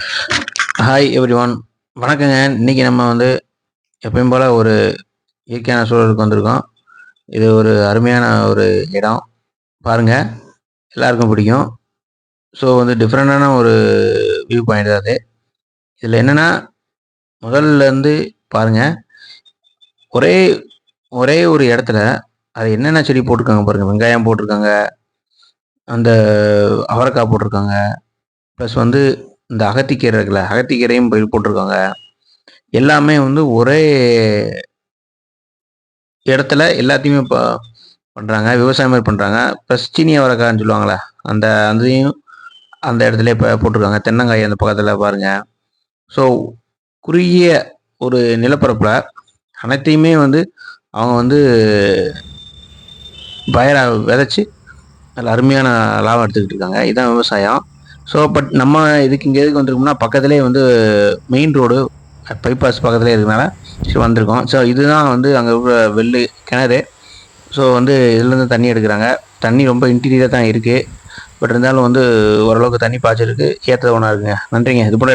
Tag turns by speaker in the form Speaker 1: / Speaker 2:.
Speaker 1: Hi every one வணக்கங்க. இன்றைக்கி நம்ம வந்து எப்பயும் போல் ஒரு இயற்கையான சூழலுக்கு வந்திருக்கோம். இது ஒரு அருமையான ஒரு இடம். பாருங்கள் எல்லாருக்கும் பிடிக்கும். ஸோ வந்து டிஃப்ரெண்ட்டான ஒரு வியூ பாயிண்ட் அது. இதில் என்னென்னா முதல்லேருந்து பாருங்கள் ஒரே ஒரே ஒரு இடத்துல அது என்னென்ன செடி போட்டிருக்காங்க பாருங்கள் வெங்காயம் போட்டிருக்காங்க. அந்த அவரைக்காய் போட்டிருக்காங்க. ப்ளஸ் வந்து இந்த அகத்திக்கீரை இருக்குல்ல அகத்திக்கீரையும் பயிர் போட்டிருக்காங்க. எல்லாமே வந்து ஒரே இடத்துல எல்லாத்தையுமே இப்போ பண்ணுறாங்க விவசாயம் மாதிரி பண்ணுறாங்க ப்ளஸ் சீனி அவரைக்கான்னு சொல்லுவாங்களே அந்த அதையும் அந்த இடத்துல இப்போ போட்டிருக்காங்க. தென்னங்காய் அந்த பக்கத்தில் பாருங்கள் ஸோ குறுகிய ஒரு நிலப்பரப்பில் அனைத்தையுமே வந்து அவங்க வந்து பயிராக விதைச்சி அதில் அருமையான லாபம் எடுத்துக்கிட்டு இருக்காங்க. இதுதான் விவசாயம். ஸோ பட் நம்ம இதுக்கு இங்கே எதுக்கு வந்திருக்கோம்னா பக்கத்துலேயே வந்து மெயின் ரோடு பைபாஸ் பக்கத்துலேயே இருக்கிறனால ஸோ வந்திருக்கோம். ஸோ இதுதான் வந்து அங்கே இருக்கிற வெள்ளு கிணறு. ஸோ வந்து இதுலேருந்து தண்ணி எடுக்கிறாங்க. தண்ணி ரொம்ப இன்டீரியராக தான் இருக்குது பட் இருந்தாலும் வந்து ஓரளவுக்கு தண்ணி பாய்ச்சிருக்கு ஏற்ற ஒன்றா இருக்குங்க. நன்றிங்க. இது போல